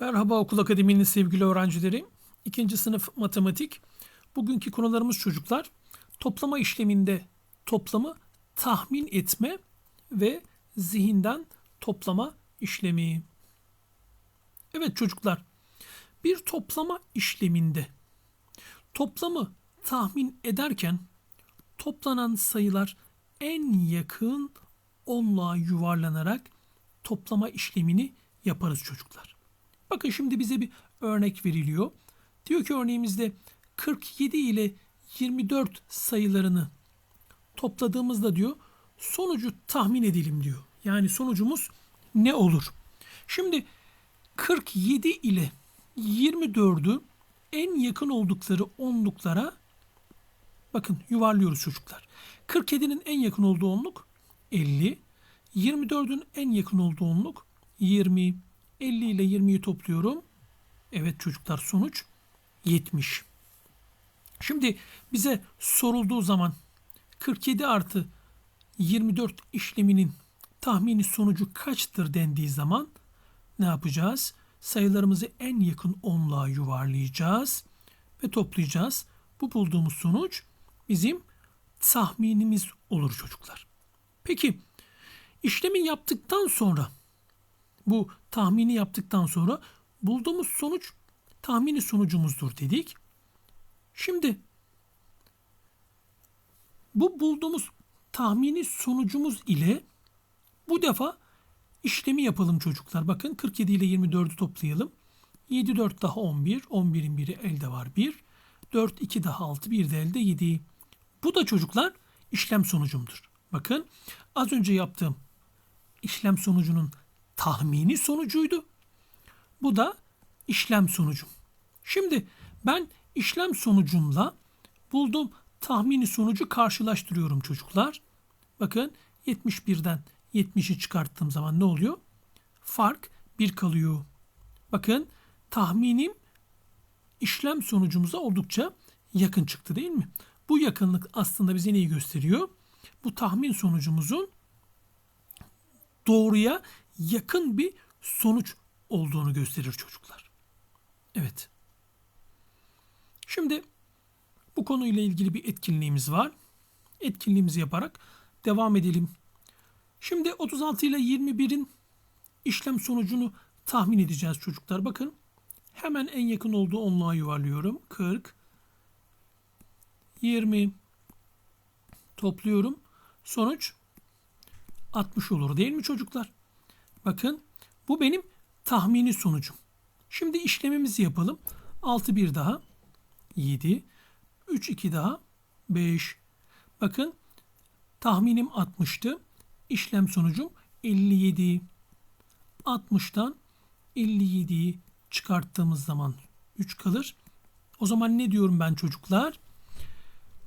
Merhaba Okul Akademi'nin sevgili öğrencileri. İkinci sınıf matematik. Bugünkü konularımız çocuklar. Toplama işleminde toplamı tahmin etme ve zihinden toplama işlemi. Evet çocuklar. Bir toplama işleminde toplamı tahmin ederken toplanan sayılar en yakın onluğa yuvarlanarak toplama işlemini yaparız çocuklar. Bakın şimdi bize bir örnek veriliyor. Diyor ki örneğimizde 47 ile 24 sayılarını topladığımızda diyor sonucu tahmin edelim diyor. Yani sonucumuz ne olur? Şimdi 47 ile 24'ü en yakın oldukları onluklara bakın yuvarlıyoruz çocuklar. 47'nin en yakın olduğu onluk 50. 24'ün en yakın olduğu onluk 20. 50 ile 20'yi topluyorum. Evet çocuklar sonuç 70. Şimdi bize sorulduğu zaman 47 artı 24 işleminin tahmini sonucu kaçtır dendiği zaman ne yapacağız? Sayılarımızı en yakın onluğa yuvarlayacağız ve toplayacağız. Bu bulduğumuz sonuç bizim tahminimiz olur çocuklar. Peki işlemi yaptıktan sonra bu tahmini yaptıktan sonra bulduğumuz sonuç tahmini sonucumuzdur dedik. Şimdi bu bulduğumuz tahmini sonucumuz ile bu defa işlemi yapalım çocuklar. Bakın 47 ile 24'ü toplayalım. 7 4 daha 11. 11'in biri elde var 1. 4 2 daha 6 bir de elde 7. Bu da çocuklar işlem sonucumdur. Bakın az önce yaptığım işlem sonucunun tahmini sonucuydu. Bu da işlem sonucum. Şimdi ben işlem sonucumla bulduğum tahmini sonucu karşılaştırıyorum çocuklar. Bakın 71'den 70'i çıkarttığım zaman ne oluyor? Fark 1 kalıyor. Bakın tahminim işlem sonucumuza oldukça yakın çıktı değil mi? Bu yakınlık aslında bize neyi gösteriyor? Bu tahmin sonucumuzun doğruya yakın bir sonuç olduğunu gösterir çocuklar. Evet. Şimdi bu konuyla ilgili bir etkinliğimiz var. Etkinliğimizi yaparak devam edelim. Şimdi 36 ile 21'in işlem sonucunu tahmin edeceğiz çocuklar. Bakın hemen en yakın olduğu onluğa yuvarlıyorum. 40 20 topluyorum. Sonuç 60 olur değil mi çocuklar? Bakın bu benim tahmini sonucum. Şimdi işlemimizi yapalım. 6 bir daha 7 3 2 daha 5. Bakın tahminim 60'tı. İşlem sonucum 57. 60'tan 57'yi çıkarttığımız zaman 3 kalır. O zaman ne diyorum ben çocuklar?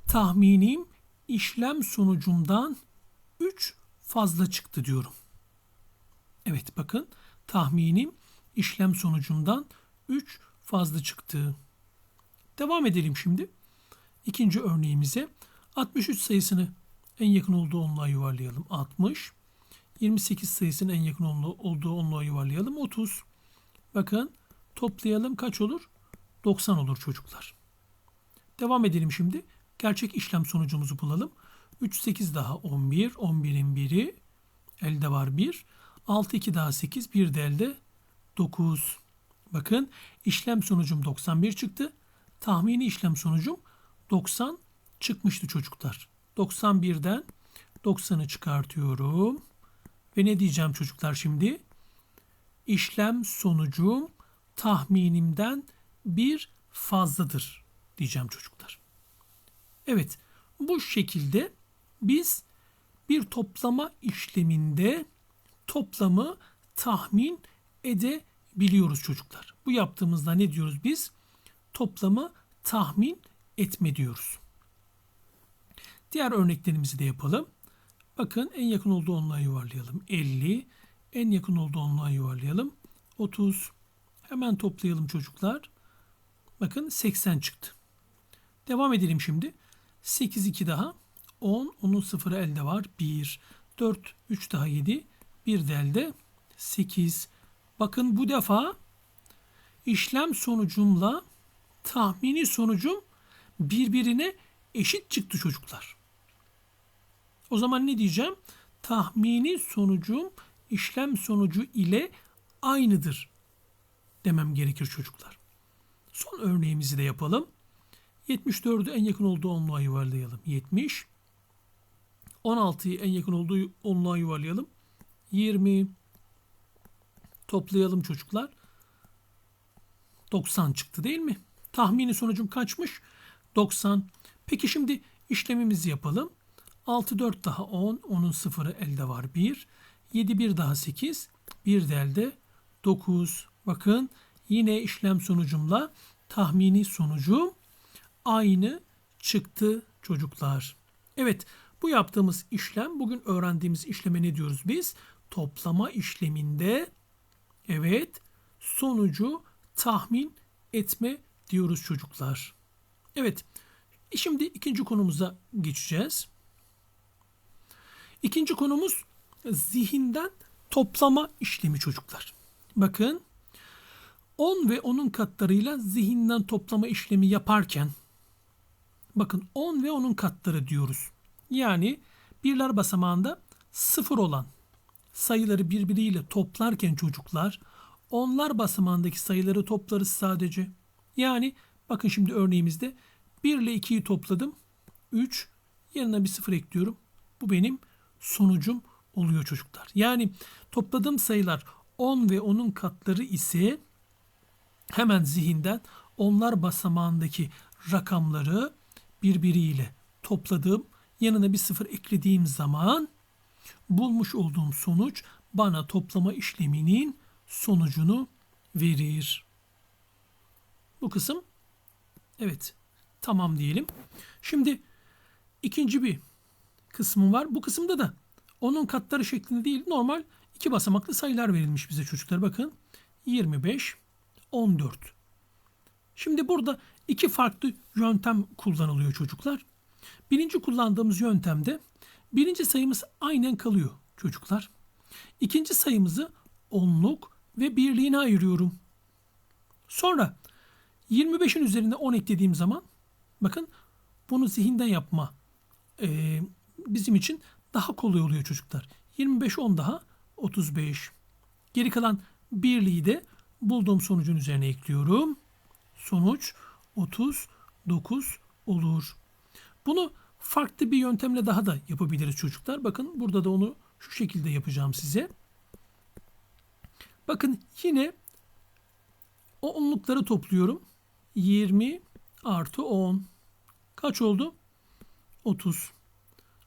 Tahminim işlem sonucumdan 3 fazla çıktı diyorum. Evet bakın tahminim işlem sonucundan 3 fazla çıktı. Devam edelim şimdi. İkinci örneğimize 63 sayısını en yakın olduğu onluğa yuvarlayalım. 60. 28 sayısının en yakın olduğu onluğa yuvarlayalım. 30. Bakın toplayalım kaç olur? 90 olur çocuklar. Devam edelim şimdi. Gerçek işlem sonucumuzu bulalım. 3, 8 daha 11. 11'in biri. Elde var 1. 6, 2 daha 8. Bir de elde 9. Bakın işlem sonucum 91 çıktı. Tahmini işlem sonucum 90 çıkmıştı çocuklar. 91'den 90'ı çıkartıyorum. Ve ne diyeceğim çocuklar şimdi? İşlem sonucum tahminimden bir fazladır diyeceğim çocuklar. Evet bu şekilde biz bir toplama işleminde toplamı tahmin edebiliyoruz çocuklar. Bu yaptığımızda ne diyoruz biz? Toplamı tahmin etme diyoruz. Diğer örneklerimizi de yapalım. Bakın en yakın olduğu onluğa yuvarlayalım. 50. En yakın olduğu onluğa yuvarlayalım. 30. Hemen toplayalım çocuklar. Bakın 80 çıktı. Devam edelim şimdi. 8 2 daha. 10. Onun sıfırı elde var. 1. 4. 3 daha 7. Bir de elde 8. Bakın bu defa işlem sonucumla tahmini sonucum birbirine eşit çıktı çocuklar. O zaman ne diyeceğim? Tahmini sonucum işlem sonucu ile aynıdır demem gerekir çocuklar. Son örneğimizi de yapalım. 74'ü en yakın olduğu onluğa yuvarlayalım. 70. 16'yı en yakın olduğu onluğa yuvarlayalım. 20. Toplayalım çocuklar. 90 çıktı değil mi? Tahmini sonucum kaçmış? 90. Peki şimdi işlemimizi yapalım. 6 4 daha 10. 10'un sıfırı elde var 1. 7 1 daha 8. 1 de elde 9. Bakın yine işlem sonucumla tahmini sonucum aynı çıktı çocuklar. Evet bu yaptığımız işlem bugün öğrendiğimiz işleme ne diyoruz biz? Toplama işleminde evet sonucu tahmin etme diyoruz çocuklar. Evet şimdi ikinci konumuza geçeceğiz. İkinci konumuz zihinden toplama işlemi çocuklar. Bakın 10 ve onun katlarıyla zihinden toplama işlemi yaparken bakın 10 ve onun katları diyoruz. Yani birler basamağında sıfır olan sayıları birbiriyle toplarken çocuklar onlar basamağındaki sayıları toplarız sadece. Yani bakın şimdi örneğimizde 1 ile 2'yi topladım. 3 yanına bir sıfır ekliyorum. Bu benim sonucum oluyor çocuklar. Yani topladığım sayılar 10 ve onun katları ise hemen zihinden onlar basamağındaki rakamları birbiriyle topladığım yanına bir sıfır eklediğim zaman bulmuş olduğum sonuç bana toplama işleminin sonucunu verir. Bu kısım evet tamam diyelim. Şimdi ikinci bir kısmı var. Bu kısımda da onun katları şeklinde değil normal iki basamaklı sayılar verilmiş bize çocuklar. Bakın 25, 14. Şimdi burada iki farklı yöntem kullanılıyor çocuklar. Birinci kullandığımız yöntemde birinci sayımız aynen kalıyor çocuklar. İkinci sayımızı onluk ve birliğine ayırıyorum. Sonra 25'in üzerine 10 eklediğim zaman bakın bunu zihinden yapma e, bizim için daha kolay oluyor çocuklar. 25 10 daha 35. Geri kalan birliği de bulduğum sonucun üzerine ekliyorum. Sonuç 39 olur. Bunu farklı bir yöntemle daha da yapabiliriz çocuklar. Bakın burada da onu şu şekilde yapacağım size. Bakın yine o onlukları topluyorum. 20 artı 10. Kaç oldu? 30.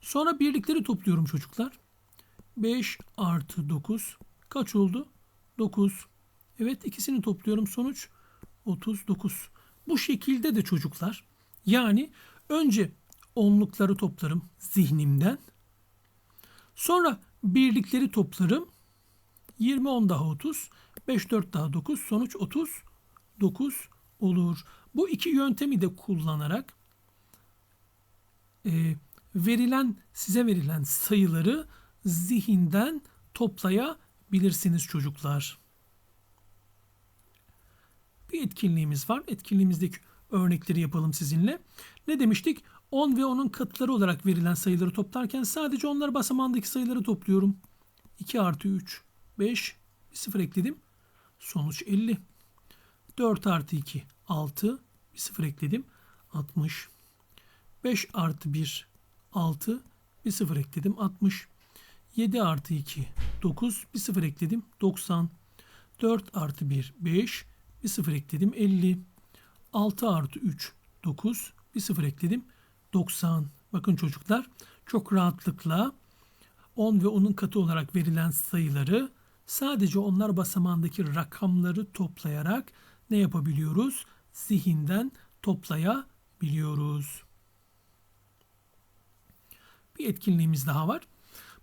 Sonra birlikleri topluyorum çocuklar. 5 artı 9. Kaç oldu? 9. Evet ikisini topluyorum. Sonuç 39. Bu şekilde de çocuklar yani önce onlukları toplarım zihnimden. Sonra birlikleri toplarım. 20 10 daha 30. 5 4 daha 9. Sonuç 39 olur. Bu iki yöntemi de kullanarak e, verilen size verilen sayıları zihinden toplayabilirsiniz çocuklar. Bir etkinliğimiz var. Etkinliğimizdeki örnekleri yapalım sizinle. Ne demiştik? 10 ve onun katları olarak verilen sayıları toplarken sadece onlar basamağındaki sayıları topluyorum. 2 artı 3, 5, bir sıfır ekledim. Sonuç 50. 4 artı 2, 6, bir sıfır ekledim. 60. 5 artı 1, 6, bir sıfır ekledim. 60. 7 artı 2, 9, bir sıfır ekledim. 90. 4 artı 1, 5, bir sıfır ekledim. 50. 6 artı 3, 9, bir sıfır ekledim. 90. Bakın çocuklar çok rahatlıkla 10 ve onun katı olarak verilen sayıları sadece onlar basamağındaki rakamları toplayarak ne yapabiliyoruz? Zihinden toplayabiliyoruz. Bir etkinliğimiz daha var.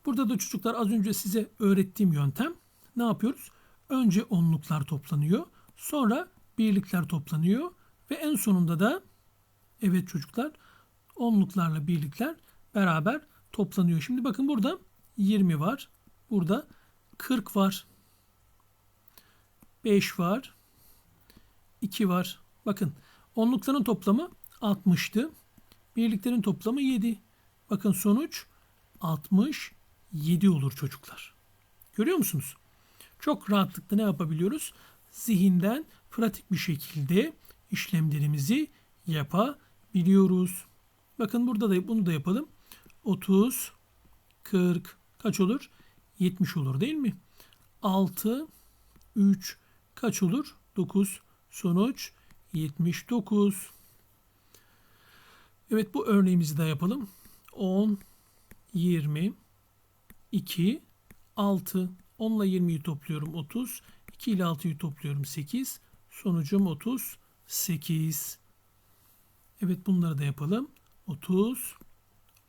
Burada da çocuklar az önce size öğrettiğim yöntem ne yapıyoruz? Önce onluklar toplanıyor. Sonra birlikler toplanıyor. Ve en sonunda da evet çocuklar onluklarla birlikler beraber toplanıyor. Şimdi bakın burada 20 var. Burada 40 var. 5 var. 2 var. Bakın onlukların toplamı 60'tı. Birliklerin toplamı 7. Bakın sonuç 67 olur çocuklar. Görüyor musunuz? Çok rahatlıkla ne yapabiliyoruz? Zihinden pratik bir şekilde işlemlerimizi yapabiliyoruz. Bakın burada da bunu da yapalım. 30, 40 kaç olur? 70 olur değil mi? 6, 3 kaç olur? 9 sonuç 79. Evet bu örneğimizi de yapalım. 10, 20, 2, 6. 10 ile 20'yi topluyorum 30. 2 ile 6'yı topluyorum 8. Sonucum 38. Evet bunları da yapalım. 30,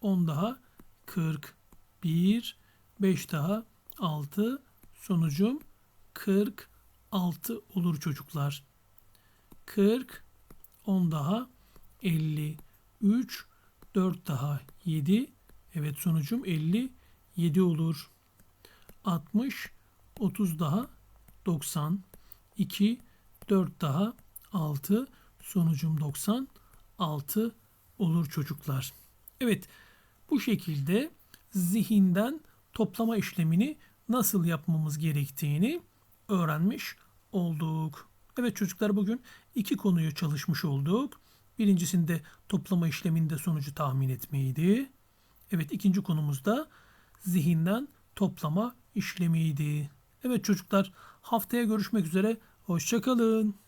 10 daha 41, 5 daha 6. Sonucum 46 olur çocuklar. 40, 10 daha 53, 4 daha 7. Evet sonucum 57 olur. 60, 30 daha 90, 2, 4 daha 6. Sonucum 96 olur çocuklar. Evet bu şekilde zihinden toplama işlemini nasıl yapmamız gerektiğini öğrenmiş olduk. Evet çocuklar bugün iki konuyu çalışmış olduk. Birincisinde toplama işleminde sonucu tahmin etmeydi. Evet ikinci konumuz da zihinden toplama işlemiydi. Evet çocuklar haftaya görüşmek üzere. Hoşçakalın.